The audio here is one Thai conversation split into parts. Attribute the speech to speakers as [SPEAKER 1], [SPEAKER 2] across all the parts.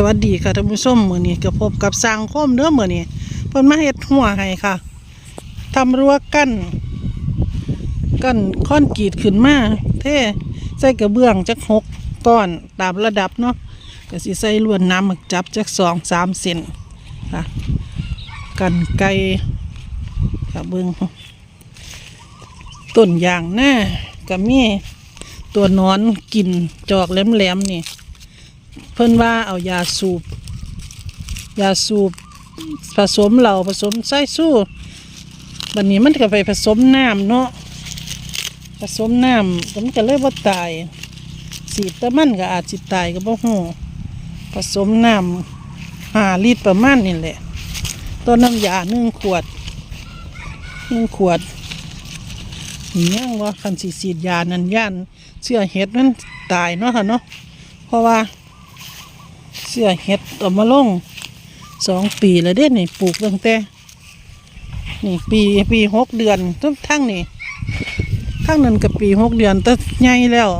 [SPEAKER 1] สวัสดีค่ะท่านผู้ชมมือนี้ก็พบกับสร้างคมเด้อมือนี้เพิ่นมาเฮ็ดหัวให้ค่ะทำรั้วกั้นกั้นคอนกรีตขึ้นมาเท่ใส่กระเบื้องจักหกก้อนตามระดับเนาะก็สิใส่ลวดน้ำหมึกจับจักสองสามเซนค่ะกันไกลค่ะเบิ่งต้นยางหน้าก็มีตัวนอนกินจอกแหลมๆนี่ เพิ่นว่าเอายาสูบ ยาสูบผสมเหล่าผสมไส้สู้บัดนี้มันก็ไปผสมน้ำเนาะผสมน้ำก็มันก็เลยบ่าตายสีดแต่มันก็อาจสิตายก็บ่ฮู้ผสมน้ำห้าลิตรประมาณนี่แหละต้นน้ำยาหนึ่งขวดหนึ่งขวดนี่ยังว่าคันสีสีดยานั้นย่านเสื้อเห็ดมันตายเนาะค่ะเนาะเพราะว่า สื้อเห็ดออกมาลงสองปีแล้วเด้นี่ปลูกตั้งแต่นี่ปีปีหกเดือนต้นทั้งนี่ทั้งนั้นกับปีหกเดือนแต่ใหญ่แล้ว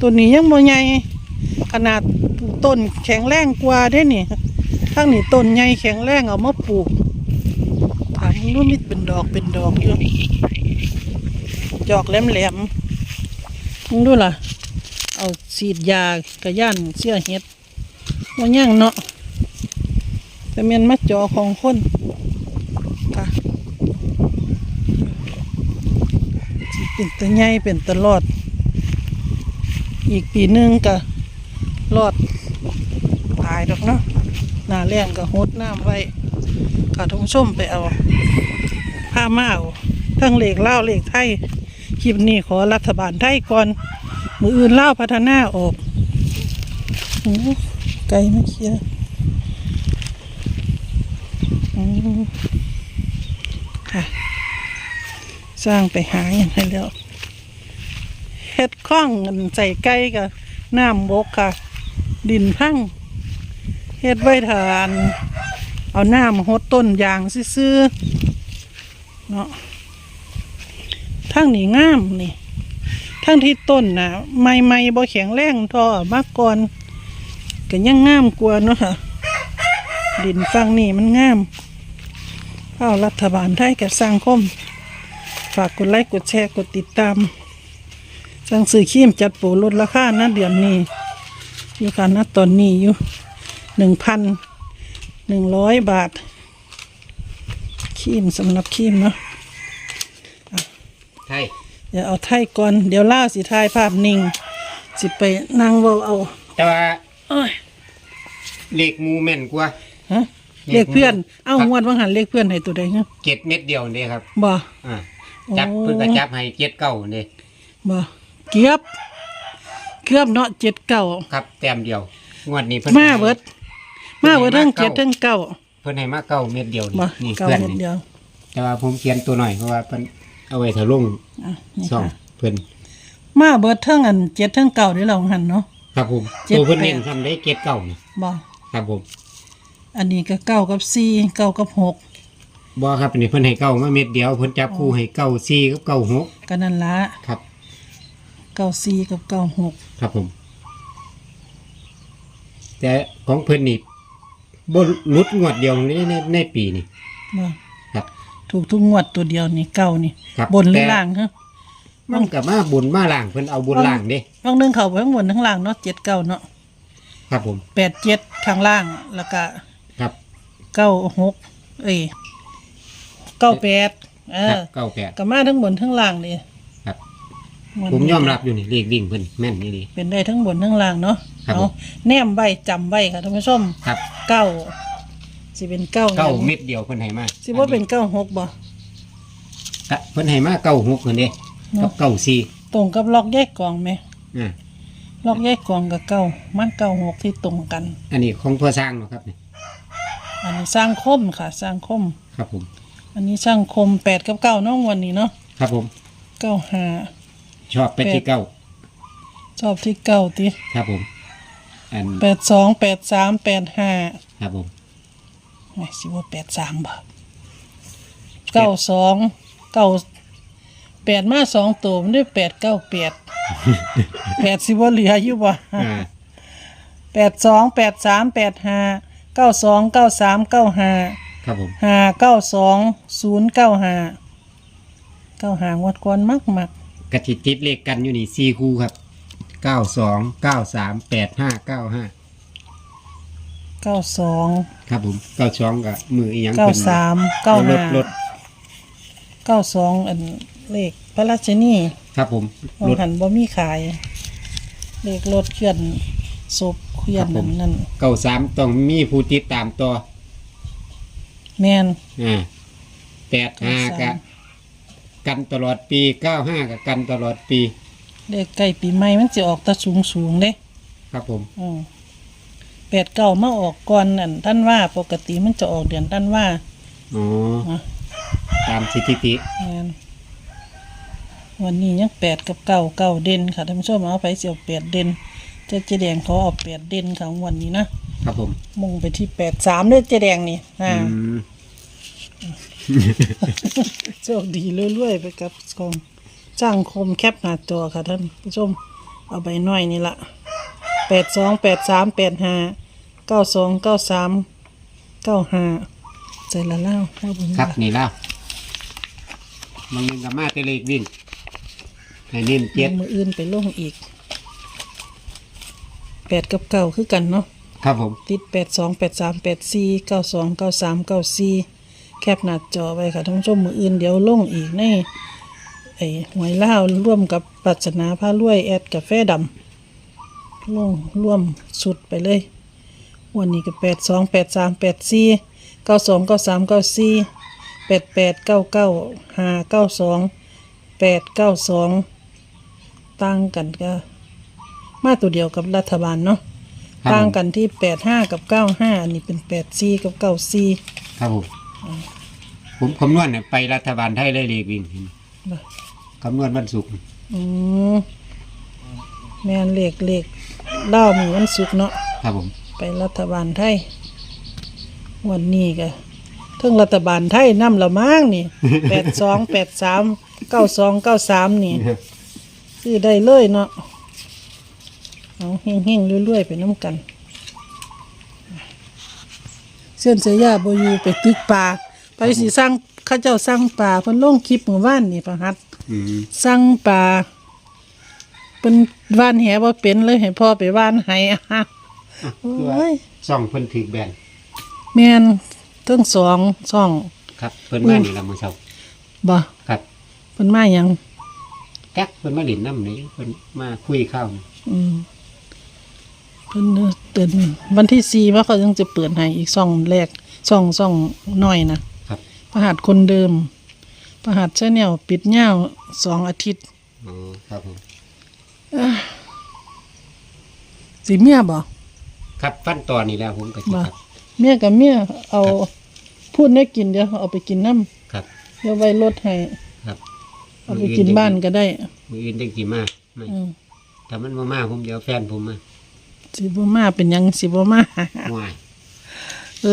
[SPEAKER 1] ตัวนี้ยังบ่ใหญ่ขนาดต้นแข็งแรงกว่าเด้นี่ทั้งนี้ต้นใหญ่แข็งแรงเอามาปลูกถามรู้มิดเป็นดอกเป็นดอกอยู่ดอกแหลมๆมึงดูล่ะ เอาฉีดยากระย่านเสื้อเห็ด ว่าย่างเนาะแต่เมียนมาจอของคนค่ะเป็นตะใหญ่เป็นตะรอด อีกปีหนึงก็รอดตายดอกเนาะหน้าแรงก็หดน้ำไว้ค่ะทุกผู้มไปเอา ผ้ามาเอาทั้งเหล็กเล่าเหล็กไทยคลิปนี้ขอรัฐบาลไทยก่อน มืออื่นเล่าพัฒนาออกอ ไกลไม่เคลียร์อืมค่ะ สร้างไปหาอย่างไรแล้วเฮ็ดข้องเงินใส่ไก่กับน้ำบกค่ะ ดินพังเฮ็ดไว้ทานเอาน้ำหดต้นยางซื่อเนาะทั้งนี่งามนี่ทั้งที่ต้นนะไม่ไม่บ่แข็งแรงทอมากก่อน ก็ยังงามกว่าเนาะค่ะ ดินฟังนี่มันงามเอารัฐบาลไทยกับสร้างคม ฝากกดไลค์กดแชร์กดติดตาม สั่งซื้อขีมจัดโปรลดราคานะเดือนนี้มีค่านะตอนนี้อยู่หนึ่งพันหนึ่งร้อยบาทขีมสำหรับขีมเนาะ
[SPEAKER 2] ใช่
[SPEAKER 1] เดี๋ยวเอาไทยก่อน เดี๋ยวล่าสิทายภาพนิ่ง สิไปนั่งเว้าเอา
[SPEAKER 2] แต่ว่า
[SPEAKER 1] เอ้ย
[SPEAKER 2] เลขหมูแม่นกว่า
[SPEAKER 1] ฮะ
[SPEAKER 2] เลข
[SPEAKER 1] เรียกเพื่อน เอ้า
[SPEAKER 2] ครับ
[SPEAKER 1] งวดว่างหันเรียกเพื่อนให้ตัวใดฮะ
[SPEAKER 2] เจ็ดเม็ดเดียวนี่ครับ
[SPEAKER 1] บ่
[SPEAKER 2] อ่าจับ
[SPEAKER 1] โอ้
[SPEAKER 2] เพิ่นก็จับให้เจ็ดเก้านี่
[SPEAKER 1] บ่เกือบเกือบเนาะเจ็ดเก้า
[SPEAKER 2] ครับแต้มเดียวงวดนี้เพิ่น
[SPEAKER 1] มาเบิด มาเบิดทั้งเจ็ดทั้งเก้า
[SPEAKER 2] เพิ่นให้มาเก้าเม็ดเดียวนี่
[SPEAKER 1] บ่
[SPEAKER 2] นี่
[SPEAKER 1] เก้า
[SPEAKER 2] เพื่อน
[SPEAKER 1] เม็ด
[SPEAKER 2] นี่
[SPEAKER 1] เดียว
[SPEAKER 2] แต่ว่าผมเขียนตัวหน่อยเพราะว่าเพิ่นเอาไว้ถ้าลง
[SPEAKER 1] อะนี่
[SPEAKER 2] ช่อง
[SPEAKER 1] ค่ะ
[SPEAKER 2] เพิ่น
[SPEAKER 1] มาเบิดทั้งอันเจ็ดทั้งเก้าเดี๋ยวเราหันเนาะ
[SPEAKER 2] ครับผม
[SPEAKER 1] เจ็ด
[SPEAKER 2] ตัวเพิ่น
[SPEAKER 1] แปด
[SPEAKER 2] เน้นทำได้เจ็ดเก้านี่
[SPEAKER 1] บ่
[SPEAKER 2] ครับผม
[SPEAKER 1] อันนี้ก็เก้ากับสี่เก้ากับหก
[SPEAKER 2] บ่ครับอันนี้เพิ่นให้เก้ามาเม็ดเดียวเพิ่นจับคู่ให้เก้าสี่กับเก้าหก
[SPEAKER 1] ก็นั่นละ
[SPEAKER 2] ครับ
[SPEAKER 1] เก้าสี่กับเก้าหก
[SPEAKER 2] ครับผม แต่ของเพิ่นนี่บ่หลุดงวดเดียวในในในปีนี่
[SPEAKER 1] บ่
[SPEAKER 2] ครับ
[SPEAKER 1] ถูกทุกงวดตัวเดียวนี่เก้านี่
[SPEAKER 2] ครับ
[SPEAKER 1] บนหรือ
[SPEAKER 2] แต่
[SPEAKER 1] ล่างฮะ
[SPEAKER 2] มันกับมาบนมาล่างเพิ่นเอาบนล่างเด้
[SPEAKER 1] บางหนึงเข้าไปข้างบนข้างล่างเนาะเจ็ดเก้าเนาะ
[SPEAKER 2] ครับผม
[SPEAKER 1] แปดเจ็ดข้างล่างแล้วก็
[SPEAKER 2] ครับ
[SPEAKER 1] เก้าหกเอ้ยเก้าแปดเอ
[SPEAKER 2] ครั
[SPEAKER 1] อบ
[SPEAKER 2] เก้าแปด
[SPEAKER 1] ก็มาทั้งบนทั้งล่างนี่
[SPEAKER 2] ครับ
[SPEAKER 1] น
[SPEAKER 2] ผมยอมรับอยู่นี่เลขวิ่งเพิ่นแม่นนี่ดี
[SPEAKER 1] เป็นได้ทั้งบนทั้งล่างเนาะ
[SPEAKER 2] ครับ
[SPEAKER 1] เอา
[SPEAKER 2] ผม
[SPEAKER 1] แนมใบจำใบค่ะท่านผู้ชม
[SPEAKER 2] ครับ
[SPEAKER 1] เก้าสิเป็นเก้า
[SPEAKER 2] เก้า
[SPEAKER 1] หยัง
[SPEAKER 2] เม็ดเดียวเพิ่นให้มา
[SPEAKER 1] สิว่าเป็นเก้าหกบ่
[SPEAKER 2] ครับเพิ่นให้มาเก้าหกเพิ่นเด้
[SPEAKER 1] เนาะ
[SPEAKER 2] กับเก้าสี่
[SPEAKER 1] ตรงกับล็อกแยกกล่องไหม
[SPEAKER 2] อ่า
[SPEAKER 1] ล็อกแยกกล่องกับเก้ามันเก้าหกที่ตรงกัน
[SPEAKER 2] อันนี้ของพ่อสร้างเนาะครับนี่
[SPEAKER 1] อันนี้สร้างคมค่ะ สร้างคม
[SPEAKER 2] ครับผม
[SPEAKER 1] อันนี้สร้างคมแปดกับเก้าเน้องวันนี้เนาะ
[SPEAKER 2] ครับผม
[SPEAKER 1] เก้าห้า
[SPEAKER 2] ชอบไปที่เก้า
[SPEAKER 1] ชอบที่เก้าติ
[SPEAKER 2] ครับผม อัน
[SPEAKER 1] แปดสองแปดสามแปดห้า
[SPEAKER 2] ครับผม
[SPEAKER 1] ไม่สิว่าแปดสามบ่เก้าสองเก้า แปดมาสองตัวมันได้แปดเก้าแปดแปดสิว่าเหลืออยู่บ่
[SPEAKER 2] อ่า
[SPEAKER 1] แแปดสองแปดสามแปดห้าเก้าสองเก้าสามเก้าห้า
[SPEAKER 2] ครับผม
[SPEAKER 1] ห้าเก้าสองศูนย์เก้าห้าเก้าห้างวดก่อนมักมัก
[SPEAKER 2] กระติดติดเลขกันอยู่นี่สี่คู่ครับเก้าสองเก้าสามแปดห้าเก้าห้า
[SPEAKER 1] เก้าสอง
[SPEAKER 2] ครับผมเก้าสองกับมืออีหยัง
[SPEAKER 1] เก้า
[SPEAKER 2] พิ่น
[SPEAKER 1] สามเก้าร
[SPEAKER 2] ถ
[SPEAKER 1] ห้าร
[SPEAKER 2] ถ
[SPEAKER 1] เก้าสองอัน เลขพระราชนี
[SPEAKER 2] ครับผม
[SPEAKER 1] มอง
[SPEAKER 2] รถ
[SPEAKER 1] หันบ่มีขาย เลขรถเคลื่อนศพเคลื่อน
[SPEAKER 2] ครับผ
[SPEAKER 1] นั่
[SPEAKER 2] ม
[SPEAKER 1] นนั่น
[SPEAKER 2] เก้าสามต้องมีผู้ติดตามต่อ
[SPEAKER 1] แม่น
[SPEAKER 2] อ่าแปดห้า
[SPEAKER 1] เก้าสาม
[SPEAKER 2] กับกันตลอดปีเก้าห้ากับกันตลอดปี
[SPEAKER 1] เลขใกล้ปีใหม่มันจะออกแตะสูงสูงๆเด้
[SPEAKER 2] ครับผม
[SPEAKER 1] อืมแปดเก้ามาออกก่อนนั่นท่านว่าปกติมันจะออกเดือนท่านว่า
[SPEAKER 2] อ๋อ
[SPEAKER 1] อะ
[SPEAKER 2] ตามสถิติ
[SPEAKER 1] แม่น วันนี้ยังแปดกับเก้าเก้าเด่นค่ะท่านผู้ชมเอาไปเสียวแปดเด่นเจะเจแดงเขาเอาแปดเด่นของวันนี้นะครับ
[SPEAKER 2] ผม
[SPEAKER 1] มุ่งไปที่แปดสามด้วยเจแดงนี่อ่า
[SPEAKER 2] อืม
[SPEAKER 1] โชคดีเรื่อยๆไปกับกองจ้างคมแคปหน้าจอค่ะท่านผู้ชมเอาใบน้อยนี่ละแปดสองแปดสามแปดห้าเก้าสองเก้าสามเก้าห้าใจละเล่าให้บุญ
[SPEAKER 2] ครับนี่แล้วมันยังกับมาแต่เลขวิ่ง ให้เน้นเจ็ด
[SPEAKER 1] มืออื่นไปลงอีกแปดกับเก้าคือกันเนาะ
[SPEAKER 2] ครับผม
[SPEAKER 1] ติดแปดสองแปดสามแปดสี่เก้าสองเก้าสามเก้าสี่แคปหน้าจอไว้ค่ะท่านผู้ชมมืออื่นเดี๋ยวลงอีกในไอ้หวยเล่าวร่วมกับปรัชนาผ้ารวยแอดกาแฟดำลงร่วมสุดไปเลย วันนี้ก็แปดสองแปดสามแปดสี่เก้าสองเก้าสามเก้าสี่แปดแปดเก้าเก้าห้าเก้าสองแปดเก้าสอง ตั้งกันก็ มาตัวเดียวกับรัฐบาลเนาะ
[SPEAKER 2] ครับ
[SPEAKER 1] ต่าง
[SPEAKER 2] ผม
[SPEAKER 1] กันที่แปดห้ากับเก้าห้าอันนี้เป็นแปดสี่กับเก้าสี่
[SPEAKER 2] ครับผมผมคำนวณเนี่ยไปรัฐบาลไทยได้เลขวิ่งคำนวณวันศุกร์
[SPEAKER 1] อืมแม่นเลขเลขเล่ามือวันศุกร์เนาะ
[SPEAKER 2] ครับผม
[SPEAKER 1] ไปรัฐบาลไทย วันนี้ก็เทั้งรัฐบาลไทยนำละมั้งนี่ แปดสองแปดสามเก้าสองเก้าสามนี่ ซื้อได้เลยเนาะเอาเฮงๆเรื่อยๆไปน้ำกัน เส้นเสียยาบอยู่ไปตึกป่าไปสิสร้างเข้าเจ้าสร้างป่าเพิ่นลงคลิปเมื่อวานนี่ประหัด
[SPEAKER 2] อืม
[SPEAKER 1] สร้างป่าเป็นว่านแหบ่เป็นเลยให้พ่อไปว่านให้อะโอ้ย
[SPEAKER 2] ซ่องเพิ่นถือแบน
[SPEAKER 1] แม่นทั้งสองสอง
[SPEAKER 2] ครับ เพิ่นมานี่ละมื้อเช้า
[SPEAKER 1] บ่
[SPEAKER 2] ครับ
[SPEAKER 1] เพิ่นมาหยัง
[SPEAKER 2] แก๊กเพิ่นมาเล่นน้ำนี่เพิ่นมาคุยข้าวนี่
[SPEAKER 1] อืมเพิ่นเตือนวันที่สี่ว่าเขายังจะเปิดให้อีกซ่องแรกซ่องซ่องน้อยนะครับประหัดคนเดิม ประหัดชาแนลปิดเงาวสองอาทิตย์
[SPEAKER 2] อ๋อครับผม
[SPEAKER 1] สิเมียบ่
[SPEAKER 2] ครับฟันตอนนี้แล้วผมก็สิ
[SPEAKER 1] บ่
[SPEAKER 2] ครับ
[SPEAKER 1] เมียกับเมียเอาพูดได้กินเดี๋ยวเอาไปกินน้ำ
[SPEAKER 2] ครับ
[SPEAKER 1] เดี๋ยวไว้ลดให้
[SPEAKER 2] ครับ
[SPEAKER 1] เอาไปกินบ้านก็ได้
[SPEAKER 2] มืออื่นจังสิมาไม่
[SPEAKER 1] อืม
[SPEAKER 2] ถ้ามันบ่มาผมเดี๋ยวแฟนผมมา
[SPEAKER 1] สิบ่มาเป็นหยังสิบ่มา
[SPEAKER 2] ว้าย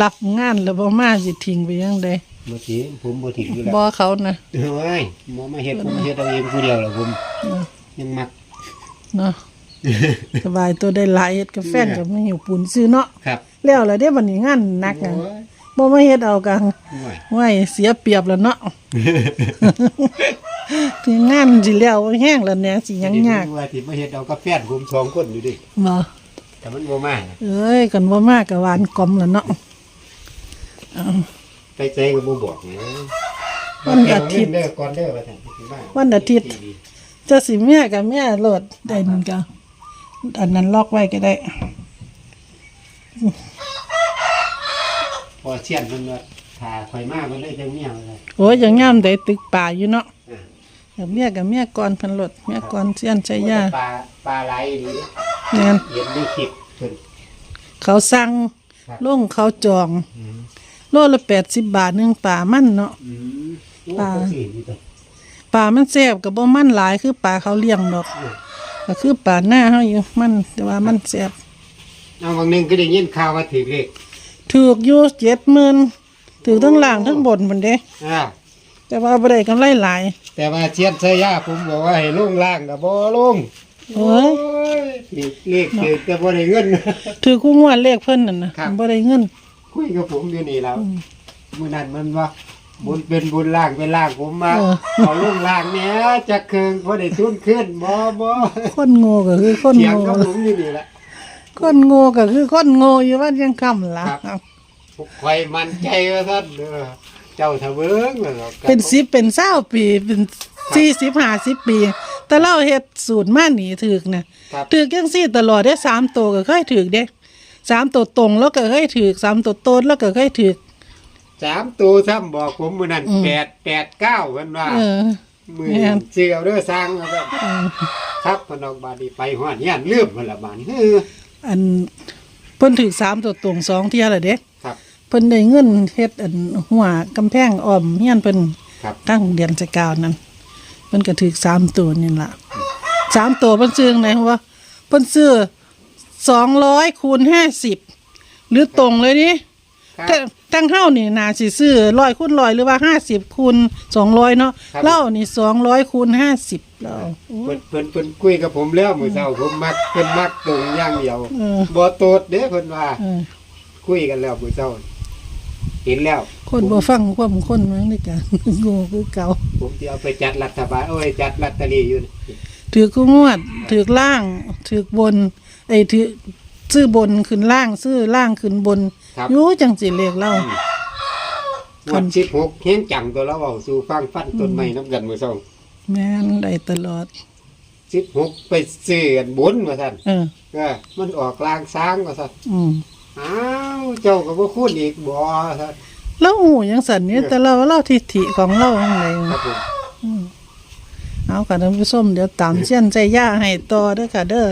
[SPEAKER 1] รับงานแล้วบ่มาสิทิ้งไปยังได
[SPEAKER 2] บ่สิผมบ่ถึงอยู่แล้ว
[SPEAKER 1] บ่เขานะ
[SPEAKER 2] เฮ้ยบ่มาเฮ็ดผมเฮ็ดเอาเองผู้เดียวแหละผมยังมัก
[SPEAKER 1] เนาะสบายตัวได้หลายเฮ็ดกับแฟนกับไม่หิวปูนซื้อเนาะ
[SPEAKER 2] ครับ
[SPEAKER 1] แล้วแล้วเด้บัดนี้งานหนัก
[SPEAKER 2] โอ้
[SPEAKER 1] อะ
[SPEAKER 2] ย
[SPEAKER 1] บ่มาเฮ็ดเอากัน
[SPEAKER 2] ว้าย
[SPEAKER 1] ไว้เสียเปรียบแล้วเนาะ คืองานสิแล้วแห้งแล้วเนี่ยสิยังยาก
[SPEAKER 2] ว่าที่มาเฮ็ดเอากับแฟนผมสองคนอยู่ดิ
[SPEAKER 1] บ่
[SPEAKER 2] แต่มันบ่มา
[SPEAKER 1] เอ้ยกันบ่มาก็หวานกลอมแล้วเนาะ
[SPEAKER 2] ไปใจก็บ่บอกนะ
[SPEAKER 1] วันอาทิตย์
[SPEAKER 2] เด้อก่อนเด้อว่าซั่นสิมา
[SPEAKER 1] วันอาทิตย์จะสิเมียกับเมียโหลดได้นึงก็อันนั้นล็อกไว้ก็ได้
[SPEAKER 2] พอเชียนเพิ่นว่าถ้าข่อยมาเพิ่นเลยจังเมียว่าซั่น
[SPEAKER 1] โอ้ยยังงามได้ตึกป่าอยู่เนาะ
[SPEAKER 2] อ่า
[SPEAKER 1] กับเมียกับเมียก่อนเพันโหลดเมียก่อนเสียนใช้ยา
[SPEAKER 2] ปลาปลาไหลดี
[SPEAKER 1] แม่น
[SPEAKER 2] เห็นในคลิปเพิ่น
[SPEAKER 1] เขาสั่ง
[SPEAKER 2] ครับ
[SPEAKER 1] ลงเขาจอง
[SPEAKER 2] อืม
[SPEAKER 1] โลละ80บาทหนึงป่ามันเนาะ
[SPEAKER 2] อืมโอ้
[SPEAKER 1] ปลา
[SPEAKER 2] ก็สินี่ตัว
[SPEAKER 1] ป่ามันแซ่บก็บ่มันหลายคือป่าเขาเลี้ยงดอก
[SPEAKER 2] อืม
[SPEAKER 1] ก็คือป่าหน้าเฮาอยู่มันแต่ว่ามันแซ่บ
[SPEAKER 2] เอาบางหนึงก็ได้ยินข่าวว่าถือเลข
[SPEAKER 1] ถูกอยู่70,000ถูกทั้งล่างทั้งบนพุ่นเด้
[SPEAKER 2] อ่า
[SPEAKER 1] แต่ว่าบ่ได้กำไรหลาย
[SPEAKER 2] แต่ว่าเชียนใช้ยาผมบอกว่าให้ลงล่างกับบ่ลง
[SPEAKER 1] โอ้ย
[SPEAKER 2] เลขเลขเกิดแต่บ่ได้เงิน
[SPEAKER 1] ถือคู่งวดเลขเพิ่นนั่นนะครับ บ่ได้เงิน
[SPEAKER 2] คุยกับผมอยู่นี่แล้วมื้อนั้นมันว่าบุญเป็นบุญล่างเป็นล่างผมมา
[SPEAKER 1] เออ
[SPEAKER 2] เอาลงล่างแหน่จะเคืองบ่ได้ทุนขึ้นบ่บ่
[SPEAKER 1] คนโง่ก็คือคน
[SPEAKER 2] เสียง
[SPEAKER 1] โง่
[SPEAKER 2] กับผมอยู่นี่แหละ
[SPEAKER 1] คนโง่ก็คือคนโง่อยู่ว่ายังคำล่ะ
[SPEAKER 2] ครับข่อยมั่นใจว่าท่านเด้อ เจ้าทะเบิงนั่นหรอก
[SPEAKER 1] เป็นสิบเป็นเศร้าปีเป็นสี่สิบห้าสิบปี แต่เราเฮ็ดสูตรมาหนีถึกนะครับถึกยังสี่ตลอดได้สามตัวก็เคยถึกเด้สามตัวตรงแล้วก็เคยถึกสามตัวโต้นแล้วก็เคยถึก
[SPEAKER 2] สามตัวซ้ำบอกผมมื้อนั้น
[SPEAKER 1] อืม
[SPEAKER 2] แปดแปดเก้าเพิ่นว่า
[SPEAKER 1] เออ
[SPEAKER 2] มือ
[SPEAKER 1] แม่น
[SPEAKER 2] เสียวเด้อสร้างว่าซั่น
[SPEAKER 1] เออ
[SPEAKER 2] ครับเพนออกบาดนีไปฮอดเฮียนลืมมันละบาดนี้เออ
[SPEAKER 1] อันเพิ่นถึกสามตัวตรงสองเที่ยละเด้
[SPEAKER 2] ครับ
[SPEAKER 1] เพิ่นได้เงินเฮ็ดอันหัวกำแพงอ้อมเฮียนเพิ่น
[SPEAKER 2] ครับ
[SPEAKER 1] ตั้งเดือนสกาวนั้นเพิ่นก็ถึกสามตัวนี่ล่ะสามตัวเพิ่นซื้อไหนวะเพิ่นซื้อสองร้อยคูณห้าสิบหรือตรงเลยนี่
[SPEAKER 2] ครับ
[SPEAKER 1] แต่ตั้งเฮ้านี่นาสิซื้อร้อยคูณร้อยหรือว่าห้าสิบคูณสองร้อยเนาะ
[SPEAKER 2] ครับ
[SPEAKER 1] เล่านี่สองร้อยคูณห้าสิบเรา
[SPEAKER 2] เพิ่นเพิ่นเพิ่นคุยกับผมแล้วมื้อเช้าผมมักเพิ่นมักตรงอย่างเดียว
[SPEAKER 1] เออ
[SPEAKER 2] บ่โตดเด้เพิ่นว่า
[SPEAKER 1] เออ
[SPEAKER 2] คุยกันแล้วมื้อเช้า เห็นแล้ว
[SPEAKER 1] คนบ่ฟังความคนมั้งนี่กันโง่คือเก่า
[SPEAKER 2] ผมสิเอาไปจัดรัฐบาลโอ้ยจัดลอตเตอรี่อยู่นี่
[SPEAKER 1] ถือคู่งวดถือล่าง ถือบนไอ้ถือซื้อบนขึ้นล่าง ซื้อล่างขึ้นบน
[SPEAKER 2] ครับ
[SPEAKER 1] อยู่จังสิเลขเล่า
[SPEAKER 2] งวด16เห็นจังตัวเราเว้าสู่ฟังฟันต้นไม้นํกันมื้อเช้า
[SPEAKER 1] แม่นได้ตลอด
[SPEAKER 2] 16ไปซื้ออันบนว่าซั่น
[SPEAKER 1] เออ
[SPEAKER 2] เออมันออกลางช้างว่าซั่น
[SPEAKER 1] อืม
[SPEAKER 2] อ้าวเจ้าก็บ่คุ้นอีกบ่ซั่น
[SPEAKER 1] แล้วหูยังสันนี่แต่เราเราทิฐิของเราจังได
[SPEAKER 2] ครับผม
[SPEAKER 1] เอาค่ะท่านผู้ชมเดี๋ยวตามเส้นใจย่าให้ต่อเด้อค่ะเด้อ